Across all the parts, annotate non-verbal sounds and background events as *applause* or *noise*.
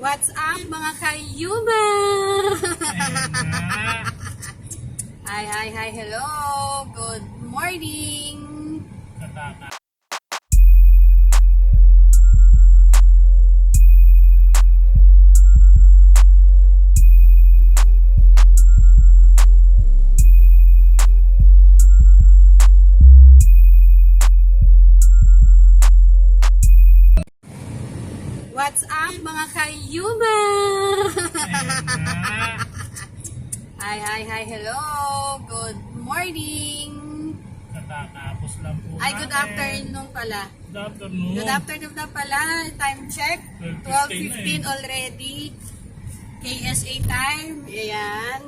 What's up mga kayuma? hi, hi, hi, hello. Good morning. Morning. Katatapos lang po Ay, good natin. afternoon pala. Good afternoon. Good afternoon na pala. Time check. 12.15 12:15 already. KSA time. Ayan.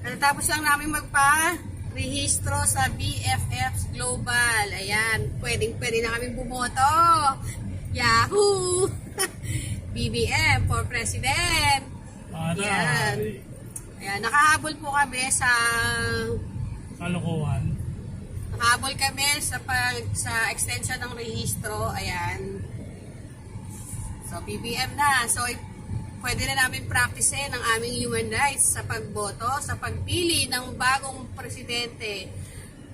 Katatapos lang namin magpa rehistro sa BFFs Global. Ayan. Pwedeng pwede na kami bumoto. Yahoo! *laughs* BBM for President. Para Yan. Ayan. Nakahabol po kami sa kalokohan. Nakahabol kami sa pag sa extension ng rehistro. Ayan. So, BBM na. So, pwede na namin practicein ang aming human rights sa pagboto, sa pagpili ng bagong presidente.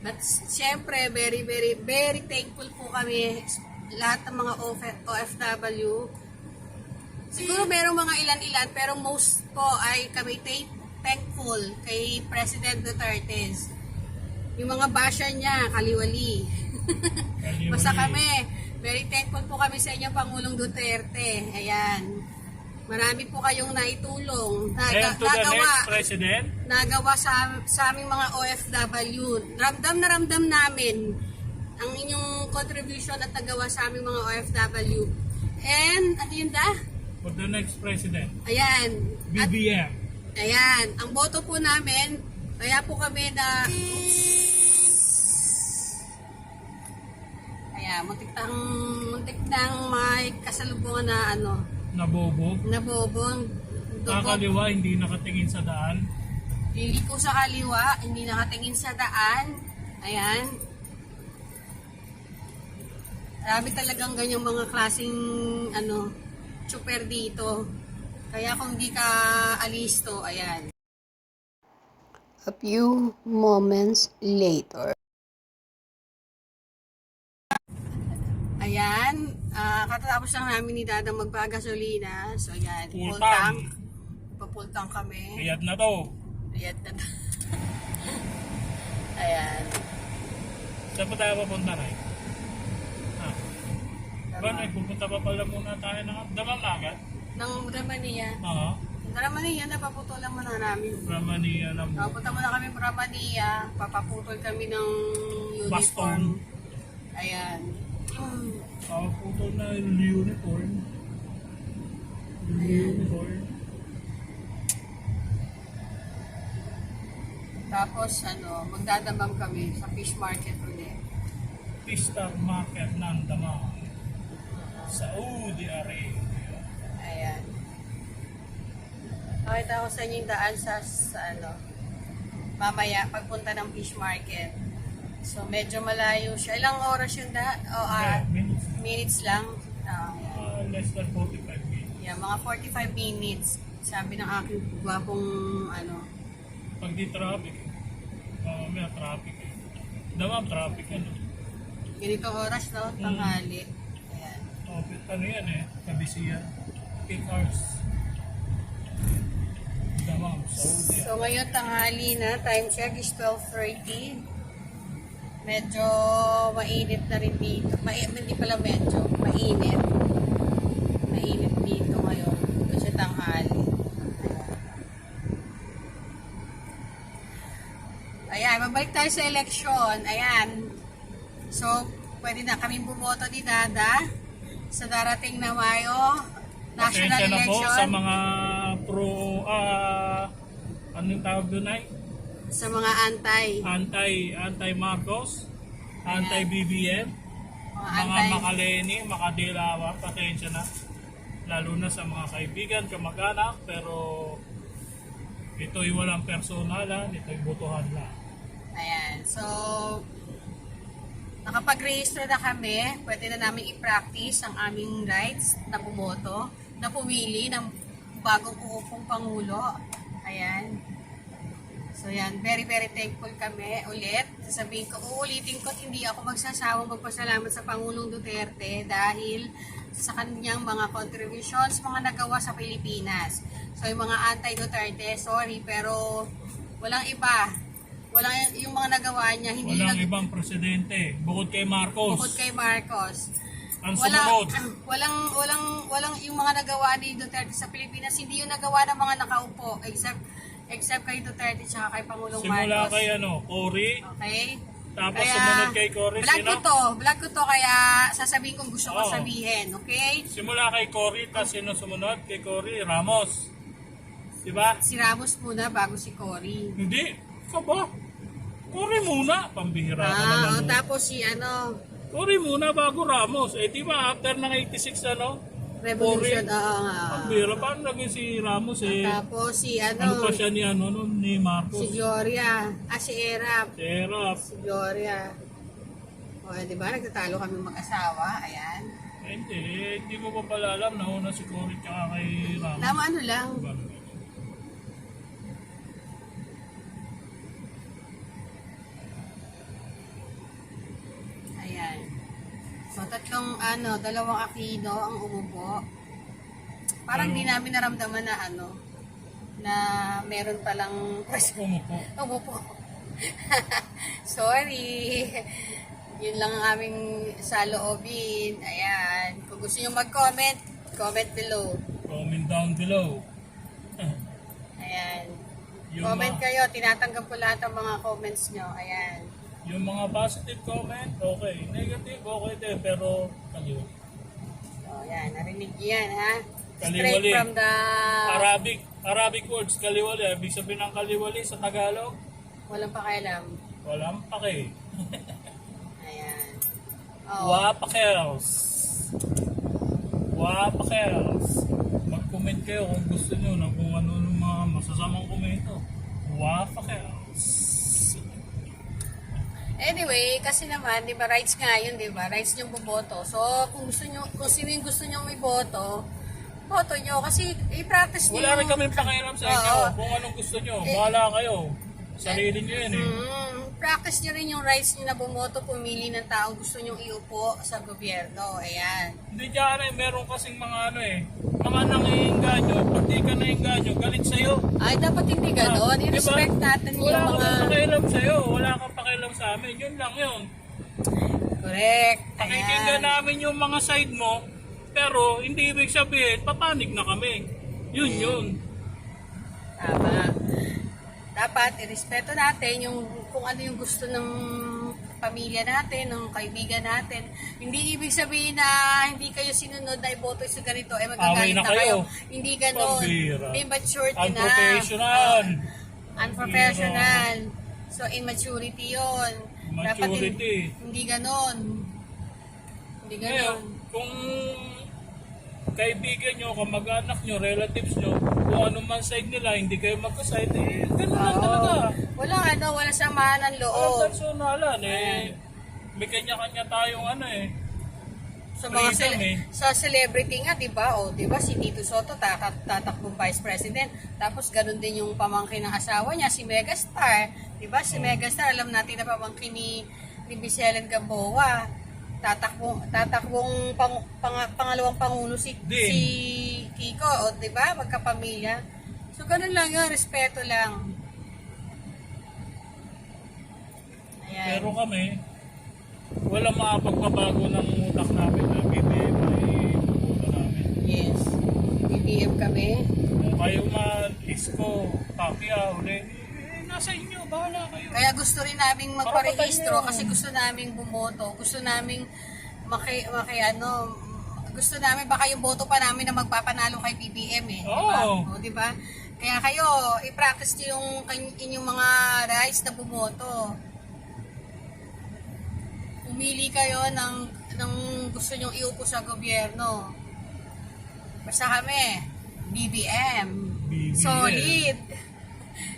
But, syempre, very, very, very thankful po kami lahat ng mga OF- OFW. Siguro merong mga ilan-ilan, pero most po ay kami thank- thankful kay President Duterte. Yung mga basher niya, kaliwali. Kaliwali. Basta kami, very thankful po kami sa inyo, Pangulong Duterte. Ayan. Marami po kayong naitulong. Naga, And to the nagawa, next president, nagawa sa, sa aming mga OFW. Ramdam na ramdam namin ang inyong contribution at nagawa sa aming mga OFW. And, ano yun da? for the next president, Ayan. At BBM. Ayan, ang boto po namin, kaya po kami na... Muntik nang, muntik nang may kasalubungan na ano, Nabobo. nabobong dugo. Kakaliwa, hindi nakatingin sa daan. Hindi ko sa kaliwa, hindi nakatingin sa daan. Ayan. Marami talagang ganyang mga klaseng ano, super dito. Kaya kung hindi ka alisto, ayan. A few moments later. Ayan, ah katatapos lang namin ni Dadang magpagasolina. So ayan, Full full tank. Pa-full tank kami. Iyad na to. Ayan na. *laughs* ayan. Saan pa tayo papunta na eh? Ah. Ba, Tama. pupunta pa pala muna tayo ng Damang agad? Nang Ramania. Oo. Ramania, napaputulan mo na namin. Ramania na mo. Papunta muna kami Ramania. Papaputol kami ng uniform. Baston. Ayan. Hmm. Oh, puto na yung uniform. Yung uniform. Tapos ano, magdadamam kami sa fish market ulit. Pista Market ng Damang. Saudi Arabia. Ayan. Pakita ko sa inyo yung daan sa, sa ano, mamaya pagpunta ng fish market. So, medyo malayo siya. Ilang oras yung da? O, ah, Yeah, minutes. minutes lang. Ah, ayan. Uh, less than 45 minutes. Yeah, mga 45 minutes. Sabi ng aking gwapong, ano, Pag di traffic, uh, may traffic eh. Damang traffic ano. ganito oras, no? Tanghali. Ayan. Oh, ano yan eh, kabisiyan. Peak hours. Damang, Saudi. So, ngayon tanghali na. Time check is 12.30. Medyo mainit na rin dito. Ma hindi pala medyo. Mainit. Mainit dito ngayon. Kasi tanghali. Ayan, mabalik tayo sa eleksyon. Ayan. So, pwede na kami bumoto ni Dada sa darating na Mayo national Pasensya na po election. sa mga pro, ah, anong tawag doon ay? Sa mga antay. Anti, anti-Marcos, anti-BBM, Mga mga antay. makaleni, makadilawa, pasensya na. Lalo na sa mga kaibigan, kamag-anak, pero ito'y walang personalan, ito'y botohan lang. Ayan. So, nakapag-register na kami. Pwede na namin i-practice ang aming rights na bumoto. na pumili ng bagong uupong Pangulo. Ayan. So yan, very very thankful kami ulit. Sasabihin ko, uulitin ko at hindi ako magsasawang magpasalamat sa Pangulong Duterte dahil sa kanyang mga contributions, mga nagawa sa Pilipinas. So yung mga anti-Duterte, sorry, pero walang iba. Walang yung mga nagawa niya, hindi Walang nag- ibang presidente. Bukod kay Marcos. bukod kay Marcos. Ang sumunod. *clears throat* walang, walang, walang yung mga nagawa ni Duterte sa Pilipinas, hindi yung nagawa ng mga nakaupo, except, except kay Duterte tsaka kay Pangulong Simula Marcos. kay ano, Cory. Okay? Tapos Kaya, sumunod kay Cory. Vlog Sino? ko to, vlog ko to, kaya sasabihin kung gusto ko Oo. sabihin, okay? Simula kay Cory, tapos sino sumunod? Kay Cory, Ramos. Diba? Si Ramos muna bago si Cory. Hindi. Ka ba? Cory muna. Pambihira Ah, naman. oh, tapos si ano, Cory muna bago Ramos. Eh, di ba after ng 86 ano? Revolution, oo nga. Pambihira. Paano naging si Ramos eh? Tapos si Ano ano, pa siya ni ano nun, ni Marcos? si Gloria, ah si Erap. Serap. Si Gloria. O, di ba? Nagtatalo kami mag-asawa. Ayan. Hindi, eh, hindi mo pa pala alam na una si Cory tsaka kay Ramos. Tama ano lang. Diba? Ayan. So, tatlong, ano, dalawang akino ang umubo. Parang di namin naramdaman na, ano, na meron palang *laughs* umupo. *laughs* Sorry. Yun lang ang aming saloobin. Ayan. Kung gusto nyo mag-comment, comment below. Comment down below. Ayan. Yung comment kayo. Tinatanggap ko lahat ng mga comments nyo. Ayan. Yung mga positive comment, okay. Negative, okay din. Pero, kaliwa. So, ayan. Narinig yan, ha? Straight Kaliwali. from the... Arabic, Arabic words, kaliwali. Ibig sabihin ng kaliwali sa Tagalog, Walang pakialam. walang pake. Ayan. *laughs* Oh. Wapakels. Wapakels. Mag-comment kayo kung gusto nyo na kung ano ng mga masasamang komento. Wapakels. Anyway, kasi naman, di ba, rights nga yun, di ba? Rights nyo bumoto. So, kung gusto nyo, kung sino yung gusto nyo may boto, boto nyo. Kasi, i-practice nyo. Wala rin kami pakialam sa inyo. Oo. Kung anong gusto nyo, bahala kayo. Sarili nyo yun eh. Mm, practice nyo rin yung rights nyo na bumoto, pumili ng taong gusto nyo iupo sa gobyerno. Ayan. Hindi dyan eh, meron kasing mga ano eh, mga nangihinganyo, pag di ka nahinganyo, galit sa'yo. Ay, dapat hindi ganon. Ah, I-respect diba? natin Wala yung mga... kang pakialam sa'yo, wala kang pakialam sa amin, yun lang yun. Correct. Pakikinggan namin yung mga side mo, pero hindi ibig sabihin, papanig na kami. Yun yun. Tama. Dapat, irespeto natin yung kung ano yung gusto ng pamilya natin, ng kaibigan natin. Hindi ibig sabihin na hindi kayo sinunod na iboto sa ganito, eh magagalit na na, kayo. kayo. Hindi ganon. Pambira. Be maturity na. Unprofessional. Unprofessional. So, immaturity yon. Dapat Maturity. hin- hindi ganon. Hindi Ngayon, ganon. kung kaibigan nyo, kamag-anak nyo, relatives nyo, kung ano man side nila, hindi kayo magka-side, eh, ganun lang Oo. talaga. Wala ano, wala samahan ng Oh, loob. personalan eh. May kanya-kanya tayong ano eh. Sa mga Freedom cele- eh. sa celebrity nga, 'di ba? O, 'di ba si Tito Soto tatak tatakbong vice president. Tapos ganun din yung pamangkin ng asawa niya, si Megastar. 'Di ba? Si Oh. Megastar, alam natin na pamangkin ni ni Biselen Gamboa. Tatakbong tatakbong pang, pang- pangalawang pangulo si Din. si Kiko, o 'di ba? Magkapamilya. So ganun lang 'yun, respeto lang. Ayan. Pero kami, wala makapagpabago ng utak namin na BBM ay pupunta namin. yes. BBM kami. Kung kayo man, Isko, Pacquiao, Lenny, eh, nasa inyo. Kaya gusto rin naming magparehistro kasi gusto naming bumoto. Gusto naming maki, maki ano, gusto namin baka yung boto pa namin na magpapanalo kay BBM eh. Di ba? Oo. O, di ba? Kaya kayo, i-practice yung inyong mga rights na bumoto. Umili kayo ng, ng gusto nyong iupo sa gobyerno. Basta kami, BBM. BBM. Solid.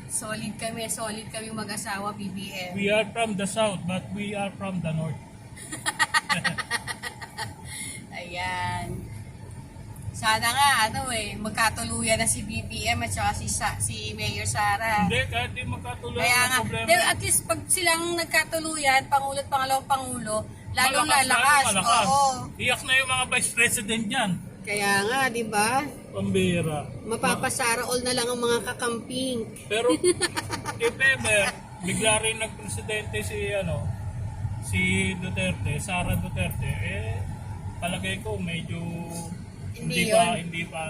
Solid kami, solid kami mag-asawa, BBM. We are from the south, but we are from the north. *laughs* Ayan. Sana nga, ano eh, magkatuluyan na si BBM at saka si, Sa- si Mayor Sara. Hindi, kahit di magkatuloy Kaya ang nga, problema. di, at least pag silang nagkatuluyan, Pangulo at Pangalawang Pangulo, lalong lalakas. lalong malakas. Oo. Iyak na yung mga vice president niyan. Kaya nga, di ba? Pambira. Mapapasara all na lang ang mga kakamping. Pero *laughs* if ever, bigla rin nagpresidente si ano, si Duterte, Sara Duterte, eh palagay ko medyo Hindi hindi, pa yun. hindi pa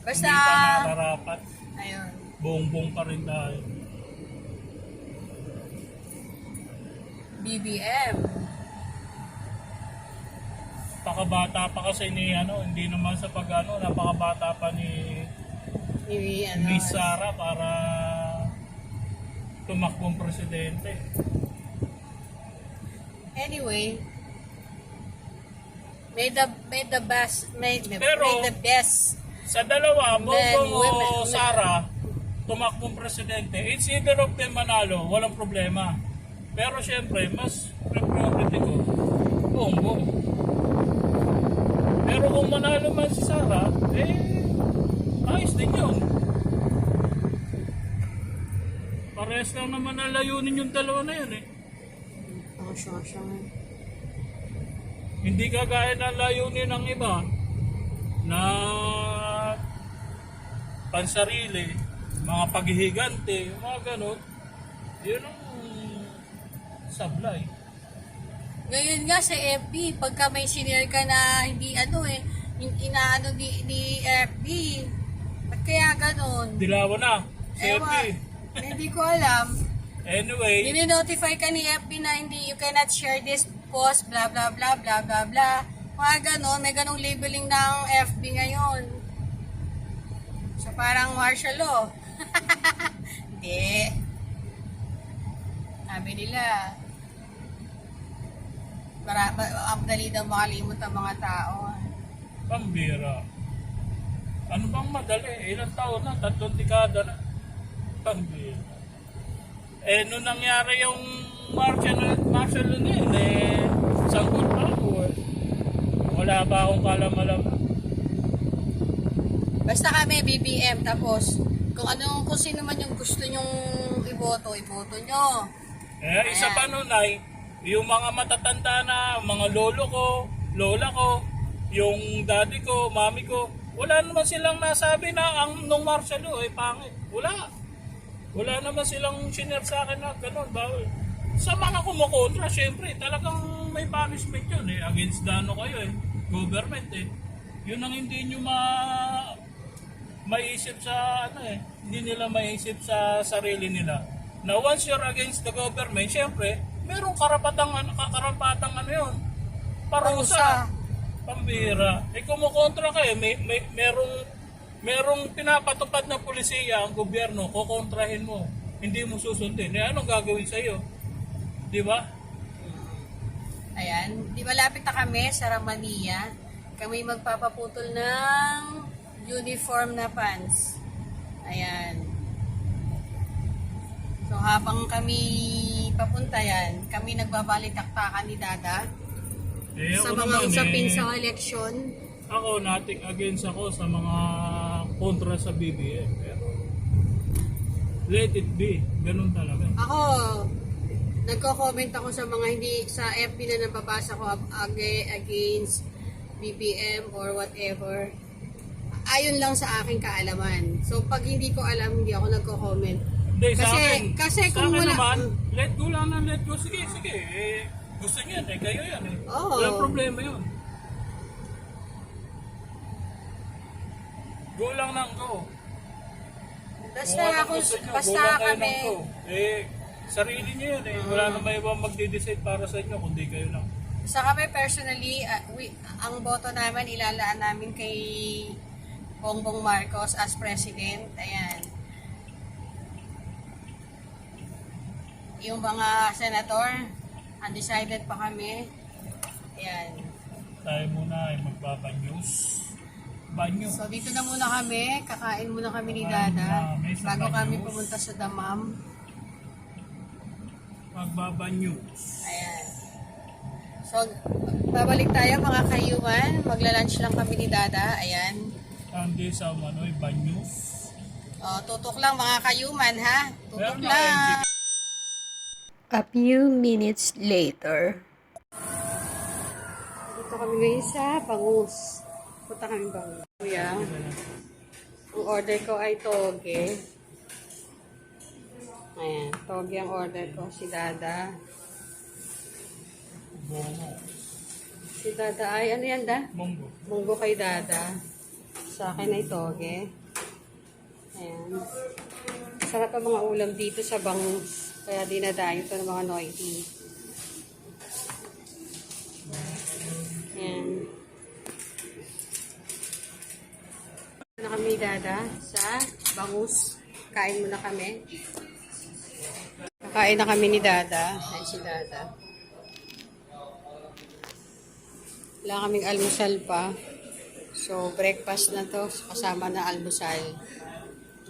Basta, hindi pa nararapat. ayun. Buong-buong pa rin tayo. BBM. Pakabata pa kasi ni ano, hindi naman sa pag ano, napakabata pa ni Ni, ano, ni Sara para tumakbong presidente. Anyway, may the may the best may, the, Pero- may the best Sa dalawa, Bongbong o Sara, tumakbong presidente, it's either of them manalo, walang problema. Pero syempre, mas priority ko, Bongbong. Pero kung manalo man si Sara, eh, ayos din yun. Parehas lang naman ang layunin yung dalawa na yun eh. Oh, sure, sure. Hindi kagaya ng layunin ng iba na pansarili, mga paghihigante, mga ganun. Yun ang sablay. Ngayon nga sa FB, pagka may senior ka na hindi ano eh, in- inaano ni, ni FB, ba't kaya ganon? Dilawa na. Ewan, Siyempre. hindi ko alam. Anyway, Nini-notify ka ni FB na hindi, you cannot share this post, blah, blah, blah, blah, blah, blah. Mga ganon, may ganong labeling ng FB ngayon. So parang martial law. *laughs* hindi. Sabi nila, para, ma- ang dali daw makalimot ang mga tao. pambira. Ano bang madali? Ilang taon na? Tatlong dekada na. Pambira. Eh, nung nangyari yung law na yun, eh, sanggol pa ako eh. Wala ba akong kalam-alam? Basta kami, BBM, tapos kung anong, kung sino man yung gusto nyong iboto, iboto nyo. Eh, isa pa nun ay, yung mga matatanda na, mga lolo ko, lola ko, yung daddy ko, mami ko, wala naman silang nasabi na ang nung martial law ay pangit. Wala. Wala naman silang shinare sa akin na ganun, bawal. Sa mga kumukontra, syempre, talagang may punishment yun eh. Against the ano kayo eh. Government eh. Yun ang hindi nyo ma maiisip sa ano eh, hindi nila maiisip sa sarili nila. Na once you're against the government, syempre, merong karapatang ano, karapatang ano yun, Parusa. Pambira. Eh kumukontra kayo, may, may, merong merong pinapatupad na polisiya ang gobyerno, kukontrahin mo. Hindi mo susundin. Eh anong gagawin sa iyo? Di ba? Ayan, di malapit na kami sa Ramania. Kami magpapaputol ng uniform na pants. Ayan. So habang kami papunta yan, kami nagbabalitaktakan ni Dada Eh, sa mga naman, usapin eh, sa eleksyon. Ako, nating against ako sa mga kontra sa BBM. Pero, let it be. Ganun talaga. Ako, nagko-comment ako sa mga hindi, sa FB na nababasa ko ag- against BBM or whatever. Ayon lang sa aking kaalaman. So, pag hindi ko alam, hindi ako nagko-comment. Hindi, sa Kasi- akin, kasi sa kung akin wala- naman, let go lang na let go. Sige, sige. Eh, gusto niyan eh. Kayo yan eh. Oo. Walang problema yun. Go lang ng go. Basta Kung ano ako, gusto nyo, basta go lang kayo kami, ng go. Eh, sarili niyo yun eh. Wala na may ibang magde-decide para sa inyo kundi kayo lang. sa kami personally, uh, we, ang boto namin ilalaan namin kay Bongbong Marcos as president. Ayan. Yung mga senator, undecided pa kami. Ayan. Tayo muna ay magbaba-news. Banyo. So dito na muna kami, kakain muna kami ni Kakain Dada muna kami sa bago kami Banyos. pumunta sa Damam. Magbaba-news. Ayan. So, babalik tayo mga kayuman. Magla-lunch lang kami ni Dada. Ayan. Hindi sa ano, banyo. Oh, tutok lang mga kayuman ha. Tutok Meron na lang. A few minutes later. Dito kami ngayon sa Bangus. Punta kami Bangus. Kuya, ang order ko ay toge. Ayan, toge ang order ko. Si Dada. Si Dada ay, ano yan da? Monggo. Munggo kay Dada. Sa akin ay toge. Ayan. Sarap ang mga ulam dito sa Bangus. Kaya dinadayo ito ng mga noity. Ayan. na kami dada sa Bangus. Kain muna kami. Kakain na kami ni Dada. Ay, si Dada. Wala kaming almusal pa. So, breakfast na to. Kasama na almusal.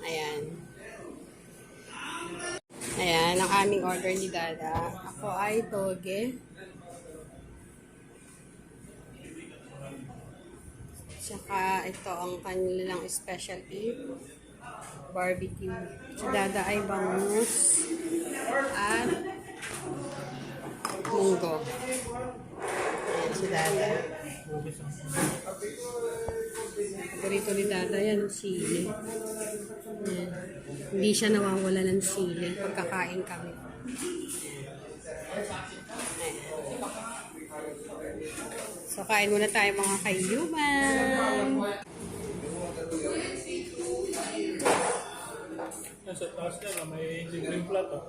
Ayan. Ayan, ang aming order ni Dada. Ako ay toge. Tsaka ito ang kanilang specialty. Barbecue. Si Dada ay bangus at munggo. Ayan si Dada. Paborito ni Dada yan, sili. Ayan. Hindi siya nawawala ng sili pagkakain kami. So, kain muna tayo mga kayuman. Nasa taas na, may libreng plato.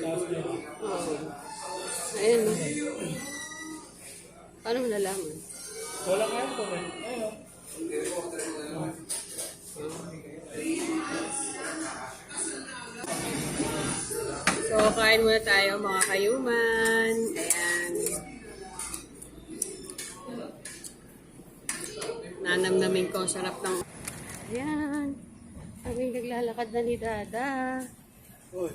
Taas na. Oh. Paano mo nalaman? Wala nga ito eh. Ayun. So, kain muna tayo mga kayuman. Ayan. Nanamnamin ko ang sarap ng... Ayan. Kami naglalakad na ni Dada. Uy.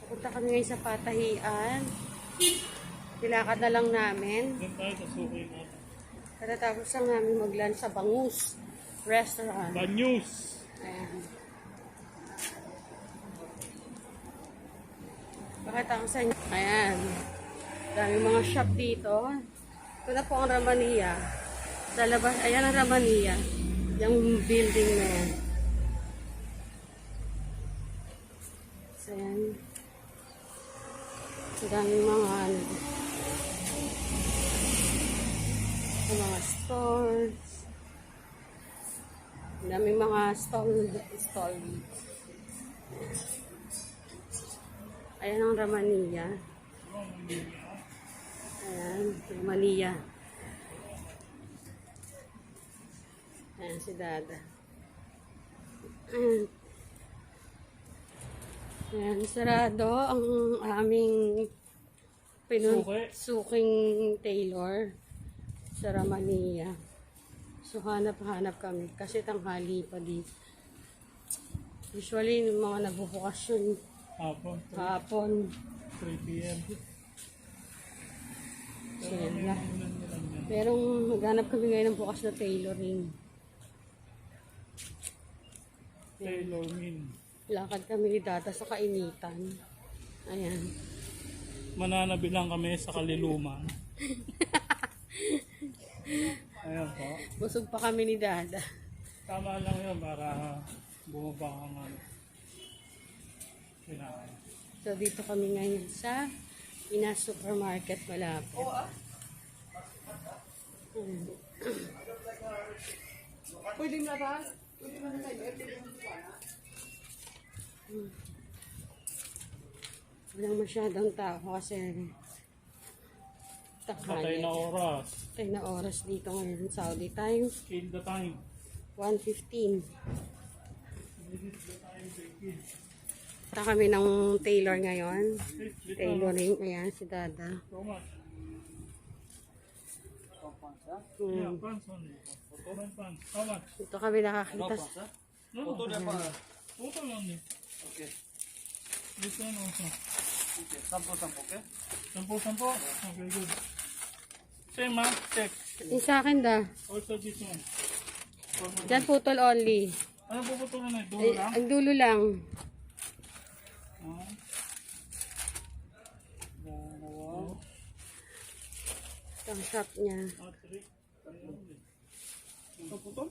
Pupunta kami ngayon sa patahian. Nilakad na lang namin. Katatapos lang namin mag-lunch sa Bangus Restaurant. Banyus! Ayan. Bakit ang sa inyo? Ayan. Daming mga shop dito. Ito na po ang Ramania. Sa labas, ayan ang Ramania. Yung building na yan. So, ayan. Ang daming mga ano. Sa mga stores. Ang daming mga stall, stall dito. Ayan ang Ramania. Ayan, Ramania. Ayan si Dada. Ayan. Ayan, sarado ang aming pinun Suki. suking Taylor sa Ramania. So, hanap-hanap kami kasi tanghali pa dito. Usually, yung mga nagbubukas yun Hapon. hapon. 3 p.m. Sila. Merong naghanap kami ngayon ng bukas na tailoring. Taylor Min. Lakad kami ni Data sa kainitan. Ayan. Mananabi lang kami sa kaliluman. *laughs* Ayan po. Busog pa kami ni Dada. Tama lang yun para bumaba ang ano. Kinain. So, dito kami ngayon sa Ina Supermarket malapit. Hmm. *clears throat* Pwede na ba? Hmm. Walang masyadong tao kasi Patay na oras. Patay na oras dito ngayon. Saudi time, Kill the time. 1.15. Punta kami ng tailor ngayon. Tailoring. Ayan, si Dada. Hmm. Dito kami nakakita. No, Photo na pa. Photo lang. Okay. This one also. Sampo-sampo, okay? Sampo-sampo? Okay, good. Same, ha? Check. Yung sa akin da. Also this one. Diyan putol only. Ano puputulin na? Dulo lang? ang dulo lang. Ah. Dalawa. Ang shop niya. Ah, three. Ito putol?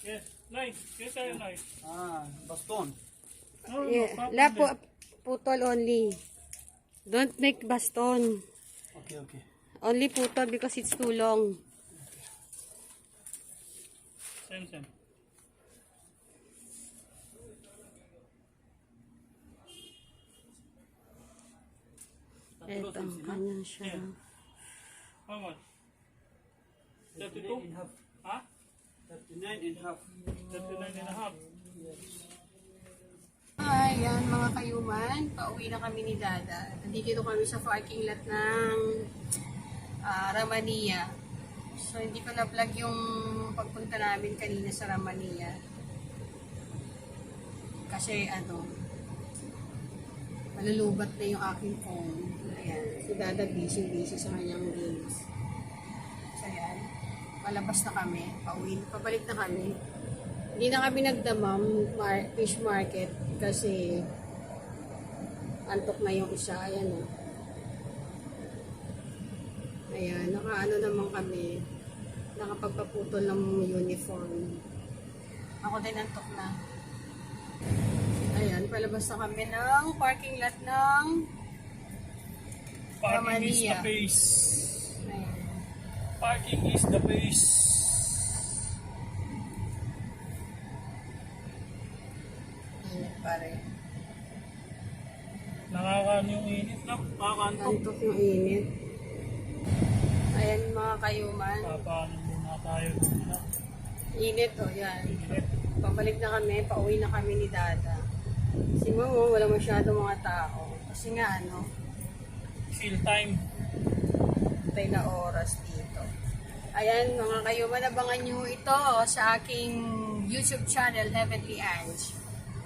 Yes. Nice. Yes, sa'yo, nice. Ah, baston. No, Yeah. kapag La din. po, putol only. Don't make baston. Okay, okay. Only putol because it's too long. Same, same. Ito, kanyang siya. How much? 32? in half. Ha? 39 in half. 39 and a half. Ayan mga kayuman, pauwi na kami ni Dada. Nandito kami sa parking lot ng ah, Ramania. So hindi ko na-vlog yung pagpunta namin kanina sa Ramania. Kasi ano, malulubat na yung aking phone. Ayan, si Dada busy-busy sa kanyang games. So ayan, palabas na kami, pauwi, pabalik na kami. Hindi na kami nagdamam mar- fish market kasi antok na yung isa. Ayan o. Ayan, nakaano naman kami. Nakapagpaputol ng uniform. Ako din antok na. Ayan, palabas na kami ng parking lot ng Parking is the pace. Ayan. Parking is the pace. Init pare. Nakakaan yung init na. Nakakantok. Antok yung init. Ayan mga kayuman. Papaano muna tayo muna. Init o, yan. Init. Pabalik na kami, pauwi na kami ni Dada. Si Mamo, wala masyado mga tao. Kasi nga, ano, Feel time. tayo na oras dito. Ayan, mga kayo, manabangan nyo ito sa aking YouTube channel, Heavenly Ange.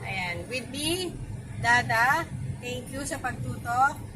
Ayan, with me, Dada. Thank you sa pagtutok.